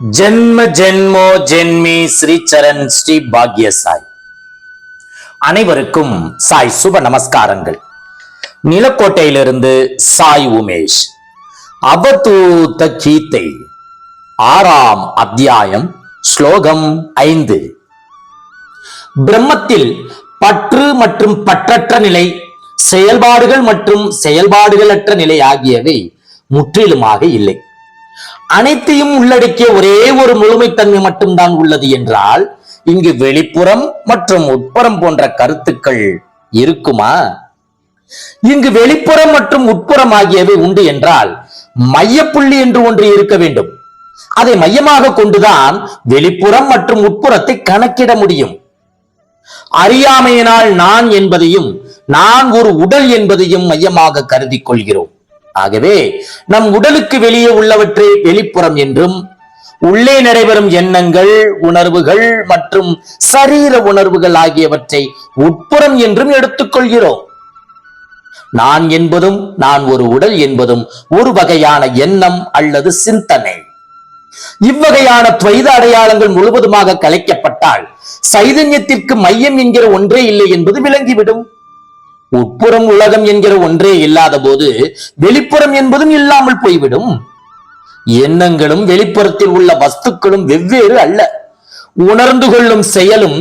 ஜென்ம ஜென்மோ ஜென்மி ஸ்ரீ சரண் ஸ்ரீ பாக்ய சாய். அனைவருக்கும் சாய் சுப நமஸ்காரங்கள். நிலக்கோட்டையிலிருந்து சாய் உமேஷ். அவதூத கீதை ஆறாம் அத்தியாயம் ஸ்லோகம் ஐந்து. பிரம்மத்தில் பற்று மற்றும் பற்றற்ற நிலை செயல்பாடுகள் மற்றும் செயல்பாடுகளற்ற நிலை ஆகியவை முற்றிலுமாக இல்லை. அனைத்தையும் உள்ளடக்கிய ஒரே ஒரு முழுமைத்தன்மை மட்டும்தான் உள்ளது என்றால் இங்கு வெளிப்புறம் மற்றும் உட்புறம் போன்ற கருத்துக்கள் இருக்குமா? இங்கு வெளிப்புறம் மற்றும் உட்புறம் ஆகியவை உண்டு என்றால் மையப்புள்ளி என்று ஒன்று இருக்க வேண்டும். அதை மையமாக கொண்டுதான் வெளிப்புறம் மற்றும் உட்புறத்தை கணக்கிட முடியும். அறியாமையினால் நான் என்பதையும் நான் ஒரு உடல் என்பதையும் மையமாக கருதி கொள்கிறோம். ஆகவே நம் உடலுக்கு வெளியே உள்ளவற்றை வெளிப்புறம் என்றும் உள்ளே நடைபெறும் எண்ணங்கள் உணர்வுகள் மற்றும் சரீர உணர்வுகள் ஆகியவற்றை உட்புறம் என்றும் எடுத்துக்கொள்கிறோம். நான் என்பதும் நான் ஒரு உடல் என்பதும் ஒரு வகையான எண்ணம் அல்லது சிந்தனை. இவ்வகையான துவைத அடையாளங்கள் முழுவதுமாக கலைக்கப்பட்டால் சைதன்யத்திற்கு மையம் என்கிற ஒன்றே இல்லை என்பது விளங்கிவிடும். உட்புறம் உலகம் என்கிற ஒன்றே இல்லாத போது வெளிப்புறம் என்பதும் இல்லாமல் போய்விடும். எண்ணங்களும் வெளிப்புறத்தில் உள்ள வஸ்துக்களும் வெவ்வேறு அல்ல. உணர்ந்து கொள்ளும் செயலும்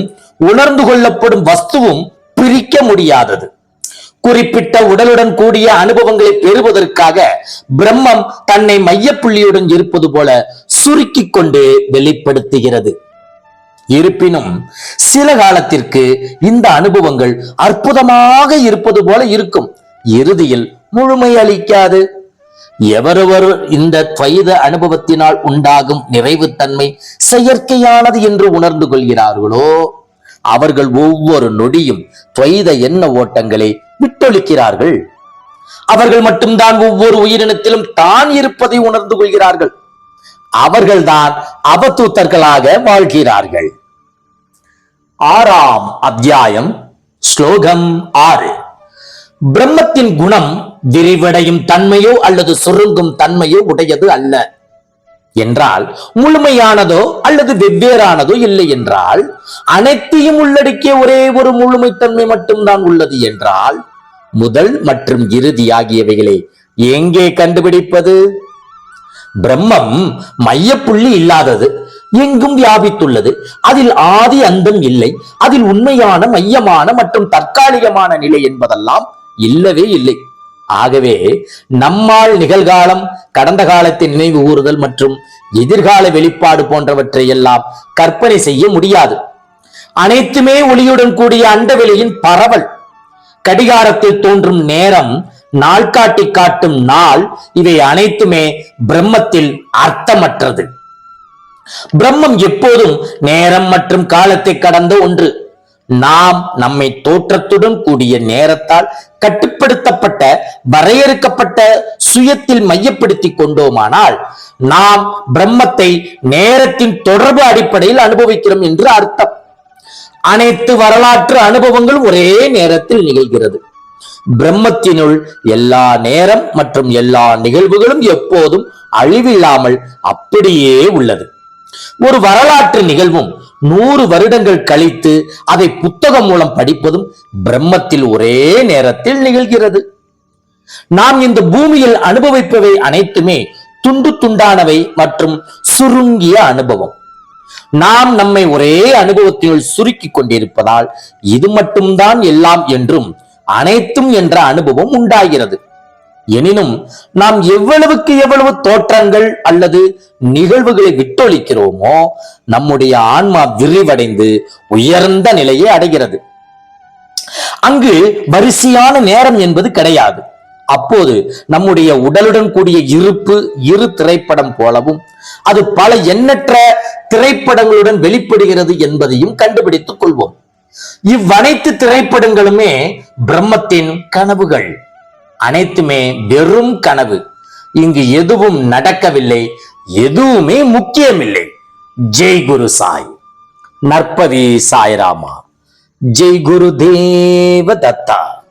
உணர்ந்து கொள்ளப்படும் வஸ்துவும் பிரிக்க முடியாதது. குறிப்பிட்ட உடலுடன் கூடிய அனுபவங்களை பெறுவதற்காக பிரம்மம் தன்னை மையப்புள்ளியுடன் இருப்பது போல சுருக்கிக் கொண்டு வெளிப்படுத்துகிறது. இருப்பினும் சில காலத்திற்கு இந்த அனுபவங்கள் அற்புதமாக இருப்பது போல இருக்கும். இறுதியில் முழுமை அளிக்காது. எவரொரு இந்த துவைத அனுபவத்தினால் உண்டாகும் நிறைவுத்தன்மை செயற்கையானது என்று உணர்ந்து கொள்கிறார்களோ? அவர்கள் ஒவ்வொரு நொடியும் துவைத எண்ண ஓட்டங்களை விட்டொழிக்கிறார்கள். அவர்கள் மட்டும்தான் ஒவ்வொரு உயிரினத்திலும் தான் இருப்பதை உணர்ந்து கொள்கிறார்கள். அவர்கள்தான் அவதூத்தர்களாக வாழ்கிறார்கள். ஆறாம் அத்தியாயம் ஸ்லோகம் ஆறு. பிரம்மத்தின் குணம் விரிவடையும் தன்மையோ அல்லது சுருங்கும் தன்மையோ உடையது அல்ல. என்றால் முழுமையானதோ அல்லது வெவ்வேறானதோ இல்லை என்றால் அனைத்தையும் உள்ளடக்கிய ஒரே ஒரு முழுமைத்தன்மை மட்டும்தான் உள்ளது என்றால் முதல் மற்றும் இறுதி ஆகியவைகளை எங்கே கண்டுபிடிப்பது? பிரம்மம் மையப்புள்ளி இல்லாதது எங்கும் வியாபித்துள்ளது. அதில் ஆதி அந்தம் இல்லை அதில் உண்மையான மையமான மற்றும் தற்காலிகமான நிலை என்பதெல்லாம் இல்லவே இல்லை. ஆகவே நம்மால் நிகழ்காலம் கடந்த காலத்தின் நினைவு கூறுதல் மற்றும் எதிர்கால வெளிப்பாடு போன்றவற்றை எல்லாம் கற்பனை செய்ய முடியாது. அனைத்துமே ஒளியுடன் கூடிய அண்டவெளியின் பரவல் கடிகாரத்தில் தோன்றும் நேரம் நாள்காட்டி காட்டும் நாள் இவை அனைத்துமே பிரம்மத்தில் அர்த்தமற்றது. பிரம்மம் எப்போதும் நேரம் மற்றும் காலத்தை கடந்த ஒன்று. நாம் நம்மை தோற்றத்துடன் கூடிய நேரத்தால் கட்டுப்படுத்தப்பட்ட வரையறுக்கப்பட்ட சுயத்தில் மையப்படுத்தி கொண்டோமானால் நாம் பிரம்மத்தை நேரத்தின் தொடர்பு அடிப்படையில் அனுபவிக்கிறோம் என்று அர்த்தம். அனைத்து வரலாற்று அனுபவங்களும் ஒரே நேரத்தில் நிகழ்கிறது. பிரம்மத்தினுள் எல்லா நேரம் மற்றும் எல்லா நிகழ்வுகளும் எப்போதும் அழிவில்லாமல் அப்படியே உள்ளது. ஒரு வரலாற்று நிகழ்வும் நூறு வருடங்கள் கழித்து அதை புத்தகம் மூலம் படிப்பதும் பிரம்மத்தில் ஒரே நேரத்தில் நிகழ்கிறது. நாம் இந்த பூமியில் அனுபவிப்பவை அனைத்துமே துண்டு துண்டானவை மற்றும் சுருங்கிய அனுபவம். நாம் நம்மை ஒரே அனுபவத்தினுள் சுருக்கிக் கொண்டிருப்பதால் இது மட்டும்தான் எல்லாம் என்றும் அனைத்தும் என்ற அனுபவம் உண்டாகிறது. எனினும் நாம் எவ்வளவுக்கு எவ்வளவு தோற்றங்கள் அல்லது நிகழ்வுகளை விட்டொழிக்கிறோமோ நம்முடைய ஆன்மா விரிவடைந்து உயர்ந்த நிலையை அடைகிறது. அங்கு வரிசையான நேரம் என்பது கிடையாது. அப்போது நம்முடைய உடலுடன் கூடிய இருப்பு இரு திரைப்படம் போலவும் அது பல எண்ணற்ற திரைப்படங்களுடன் வெளிப்படுகிறது என்பதையும் கண்டுபிடித்துக் கொள்வோம். இவ்வனைத்து திரைப்படங்களுமே பிரம்மத்தின் கனவுகள். அனைத்துமே வெறும் கனவு. இங்கு எதுவும் நடக்கவில்லை எதுவுமே முக்கியமில்லை. ஜெய் குரு சாய். நற்பதி சாய்ராமா. ஜெய் குரு தேவ தத்தா